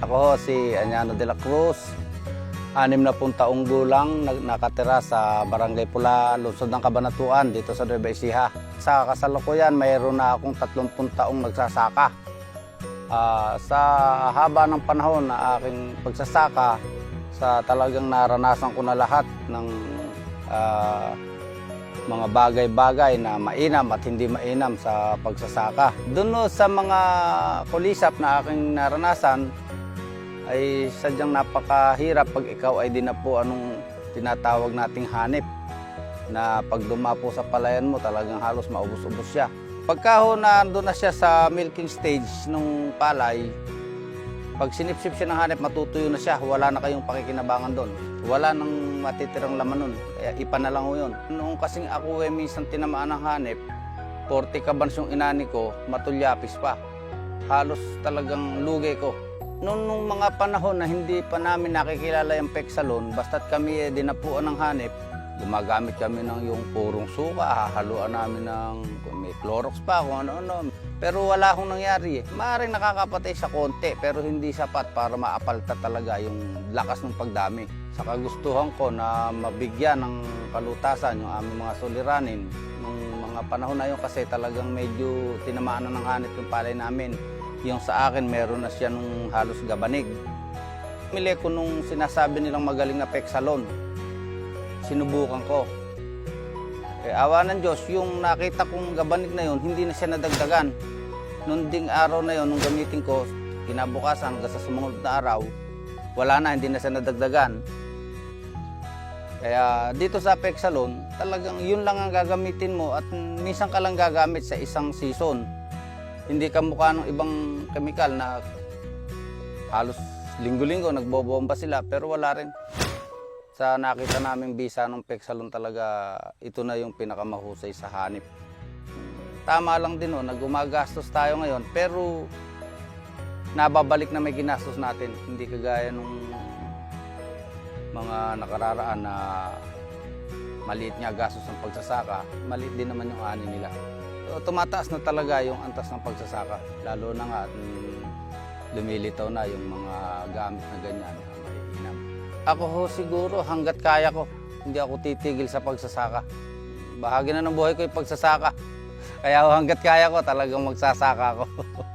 Ako si Anyano de la Cruz, anim na pung taong gulang, nakatira sa Barangay Pula, Lungsod ng Kabanatuan, dito sa Nueva Ecija. Sa kasalukuyan, mayroon na akong 30 taong nagsasaka. Ah, sa haba ng panahon na aking pagsasaka, sa talagang naranasan ko na lahat ng ah, mga bagay-bagay na mainam at hindi mainam sa pagsasaka. Doon sa mga kulisap na aking naranasan, ay sadyang napakahirap pag ikaw ay di na po anong tinatawag nating hanip na pag dumapo sa palayan mo talagang halos maubos-ubos siya. Pagka ho na doon na siya sa milking stage ng palay, pag sinipsip siya ng hanip, matutuyo na siya. Wala na kayong pakikinabangan doon. Wala nang matitirang laman nun. Kaya ipa na lang ho yun. Noong kasing ako eh, minsan tinamaan ng hanip, 40 kabans yung inani ko, matulyapis pa. Halos talagang lugi ko. Noong nung mga panahon na hindi pa namin nakikilala yung Pexalon, basta't kami eh, dinapuan ng hanip, gumagamit kami ng yung purong suka, hahaluan namin ng may Clorox pa, kung ano-ano. Pero wala akong nangyari eh. Maaaring nakakapatay sa konti, pero hindi sapat para maapalta talaga yung lakas ng pagdami. Sa kagustuhan ko na mabigyan ng kalutasan yung aming mga suliranin, nung mga panahon na yun kasi talagang medyo tinamaan na ng hanip yung palay namin. Yung sa akin, meron na siya nung halos gabanig. Mili ko nung sinasabi nilang magaling na peksalon. Sinubukan ko. Eh, awa ng Diyos, yung nakita kong gabanig na yun, hindi na siya nadagdagan. Noong ding araw na yun, nung gamitin ko, kinabukasan hanggang sa sumunod na araw, wala na, hindi na siya nadagdagan. Kaya dito sa Pexalon, talagang yun lang ang gagamitin mo at minsan ka lang gagamit sa isang season. Hindi ka mukha ng ibang kemikal na halos linggo-linggo nagbobomba sila pero wala rin. Sa nakita naming bisa ng Pexalon talaga, ito na yung pinakamahusay sa hanip. Tama lang din no, na gumagastos tayo ngayon pero nababalik na may ginastos natin. Hindi kagaya nung mga nakararaan na maliit nga gastos ng pagsasaka, maliit din naman yung ani nila. Tumataas na talaga yung antas ng pagsasaka, lalo na nga lumilitaw na yung mga gamit na ganyan na maiinam. Ako ho siguro hanggat kaya ko, hindi ako titigil sa pagsasaka. Bahagi na ng buhay ko yung pagsasaka. Kaya ho, hanggat kaya ko talagang magsasaka ako.